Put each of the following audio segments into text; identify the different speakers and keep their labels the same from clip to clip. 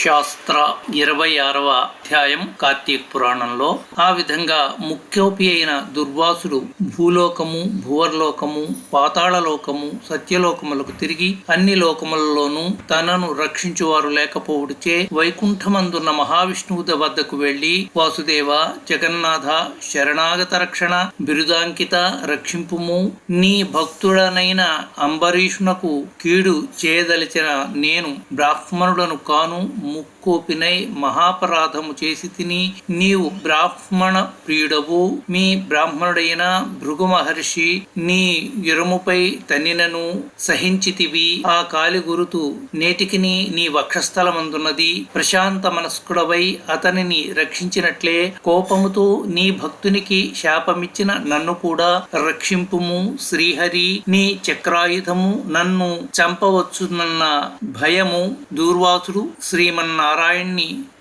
Speaker 1: శాస్త్ర ఇరవై ఆరవ అధ్యాయం కార్తీక పురాణంలో ఆ విధంగా ముఖ్యోపి అయిన దుర్వాసుడు భూలోకము భువర్లోకము పాతాళలోకము సత్యలోకములకు తిరిగి అన్ని లోకములలోనూ తనను రక్షించువారు లేకపోవడిచే వైకుంఠమందున్న మహావిష్ణువు వద్దకు వెళ్ళి వాసుదేవ జగన్నాథ శరణాగత రక్షణ బిరుదాంకిత రక్షింపుము నీ భక్తుడనైన అంబరీషునకు కీడు చేయదలిచిన నేను బ్రాహ్మణులను కాను కోపినై మహాపరాధము చేసి తిని నీవు బ్రాహ్మణ ప్రియుడవు. మీ బ్రాహ్మణుడైన భృగు మహర్షి నీ ఇరుముపై తన్నినను సహించితివి. ఆ కాలి గురుతు నేటికిని నీ వక్షస్థలమందున్నది. ప్రశాంత మనస్కుడవై అతనిని రక్షించినట్లే కోపముతో నీ భక్తునికి శాపమిచ్చిన నన్ను కూడా రక్షింపుము. శ్రీహరి నీ చక్రాయుధము నన్ను చంపవచ్చునన్న భయము దూర్వాసుడు శ్రీమన్నారాయణ్ణి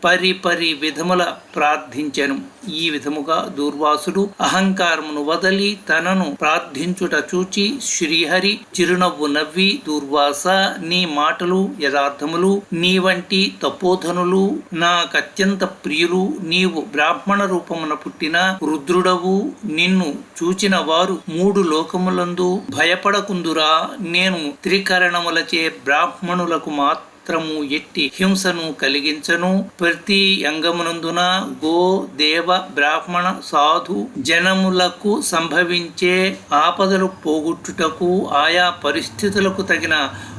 Speaker 1: పరి పరి విధముల ప్రార్థించెను. ఈ విధముగా దూర్వాసుడు అహంకారమును వదలి తనను ప్రార్థించుట చూచి శ్రీహరి చిరునవ్వు నవ్వి దూర్వాస నీ మాటలు యథార్థములు నీ వంటి తపోధనులు నాకత్యంత ప్రియులు నీవు బ్రాహ్మణ రూపమున పుట్టిన రుద్రుడవు నిన్ను చూచిన వారు మూడు లోకములందు భయపడకుందురా. నేను త్రికరణములచే బ్రాహ్మణులకు మాత్రం మాత్రము ఎట్టి హింసను కలిగించను. ప్రతి అంగమునందున గో దేవ బ్రాహ్మణ సాధు జనములకు సంభవించే ఆపదలు పోగొట్టుటకు ఆయా పరిస్థితులకు తగిన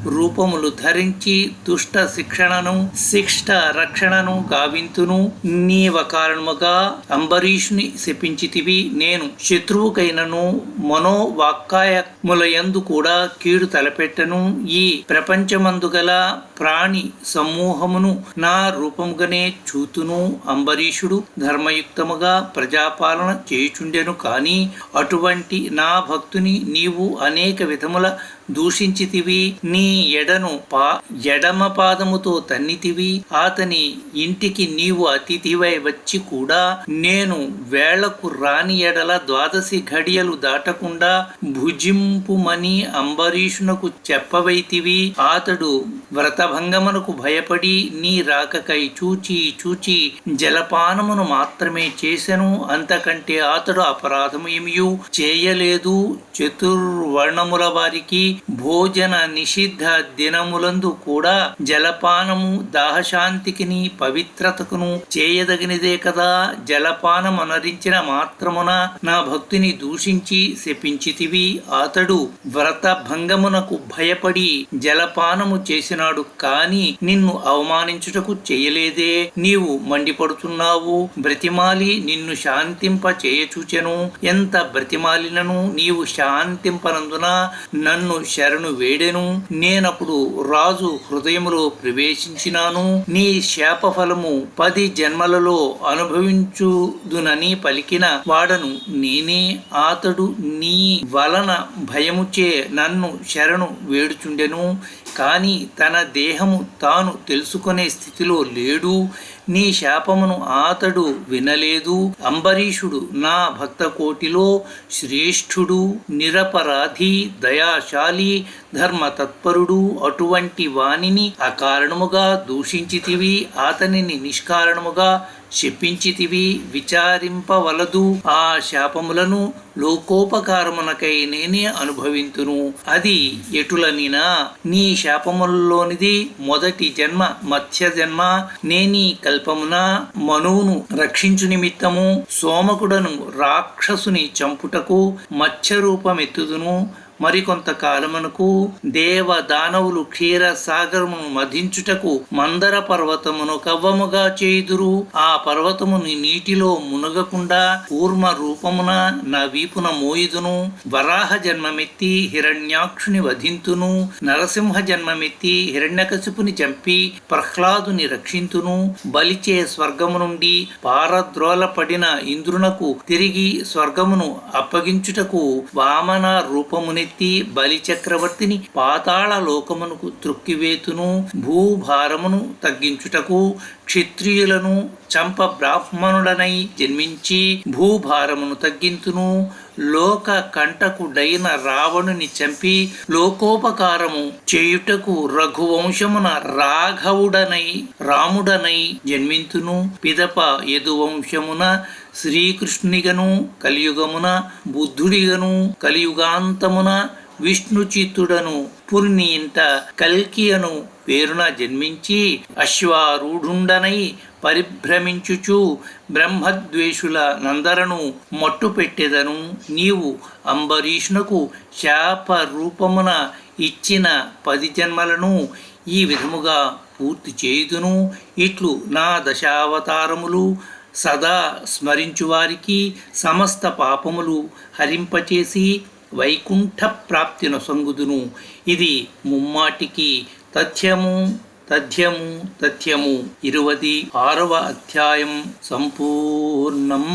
Speaker 1: రూపములు ధరించి దుష్ట శిక్షణను శిష్ట రక్షణను గావింతును. నీవ కారణముగా అంబరీషుని శపించితివి. నేను శత్రువుకైనను మనోవాక్కాయములయందు కూడా కీడు తలపెట్టను. ఈ ప్రపంచమందు గల ప్రాణి సమూహమును నా రూపముగానే చూతును అంబరీషుడు. ధర్మయుక్తముగా ప్రజాపాలన చేయుచుండెను కాని అటువంటి నా భక్తుని నీవు అనేక విధముల దూషించితివి. నీ ఎడను పా ఎడమ పాదముతో తన్నితివి. అతని ఇంటికి నీవు అతిథివై వచ్చి కూడా నేను వేళకు రాని ఎడల ద్వాదశి ఘడియలు దాటకుండా భుజింపుమని అంబరీషునకు చెప్పవైతివి. అతడు వ్రతభంగమునకు భయపడి నీ రాకకై చూచి చూచి జలపానమును మాత్రమే చేసెను. అంతకంటే అతడు అపరాధము ఏమియు? చేయలేదు. చతుర్వర్ణముల వారికి భోజన నిషిద్ధ దినములందు కూడా జలపానము దాహశాంతికిని పవిత్రతకును చేయదగినదే కదా. జలపానం అనరించిన మాత్రమున నా భక్తిని దూషించి శపించితివి. అతడు వ్రత భంగమునకు భయపడి జలపానము చేసినాడు కాని నిన్ను అవమానించుటకు చేయలేదే. నీవు మండిపడుతున్నావు. బ్రతిమాలి నిన్ను శాంతింప చేయచూచెను. ఎంత బ్రతిమాలినను నీవు శాంతింపనందున నన్ను శరణు వేడెను. నేనప్పుడు రాజు హృదయములో ప్రవేశించినాను. నీ శాప ఫలము పది జన్మలలో అనుభవించుదునని పలికిన వాడను నేనే. అతడు నీ వలన భయముచే నన్ను శరణు వేడుచుండెను. కానీ తన దేహము తాను తెలుసుకునే స్థితిలో లేడు నీ శాపమును ఆతడు వినలేదు. అంబరీషుడు నా భక్త కోటిలో శ్రేష్ఠుడు నిరపరాధి దయాశాలి ధర్మ తత్పరుడు అటువంటి వాణిని అకారణముగా దూషించితివి. అతనిని నిష్కారణముగా శపించితివి విచారింపవలదు. ఆ శాపములను లోకోపకారమునకై నేనే అనుభవింతును. అది ఎటులనినా నీ శాపములలోనిది మొదటి జన్మ మత్స్య జన్మ నేనీ కల్పమున మనువును రక్షించు నిమిత్తము సోమకుడను రాక్షసుని చంపుటకు మత్స్య రూపమెత్తుదును మరికొంతకాలమునకు దేవ దానవులు క్షీర సాగరమును మధించుటకు మందర పర్వతమును కవ్వముగా చేయుదురు. ఆ పర్వతముని నీటిలో మునగకుండా కూర్మ రూపమున నా వీపున మోయుదును. వరాహ జన్మమెత్తి హిరణ్యాక్షుని వధింతును. నరసింహ జన్మమెత్తి హిరణ్యకశిపుని చంపి ప్రహ్లాదుని రక్షింతును. బలిచే స్వర్గము నుండి పారద్రోల పడిన ఇంద్రునకు తిరిగి స్వర్గమును అప్పగించుటకు వామన రూపముని ఎత్తి బలి చక్రవర్తిని పాతాళ లోకమునకు త్రొక్కివేతును భూభారమును తగ్గించుటకు క్షత్రియులను చంప బ్రాహ్మణులనై జన్మించి భూభారమును తగ్గింతును. లోక కంటకుడైన రావణుని చంపి లోకోపకారము చేయుటకు రఘువంశమున రాఘవుడనై రాముడనై జన్మింతును. పిదప యదువంశమున శ్రీకృష్ణునిగను కలియుగమున బుద్ధుడిగను కలియుగాంతమున విష్ణుచిత్తుడను పురిని ఇంట కల్కియను పేరున జన్మించి అశ్వారూఢుండనై పరిభ్రమించుచు బ్రహ్మద్వేషుల నందరను మట్టుపెట్టెదను. నీవు అంబరీషునకు శాప రూపమున ఇచ్చిన పది జన్మలను ఈ విధముగా పూర్తి చేయుదును. ఇట్లు నా దశావతారములు సదా స్మరించువారికి సమస్త పాపములు హరింపచేసి వైకుంఠ ప్రాప్తిన సంగుదును. ఇది ముమ్మాటికి తథ్యము తథ్యము తథ్యము. ఇరువది ఆరవ అధ్యాయం. సంపూర్ణం.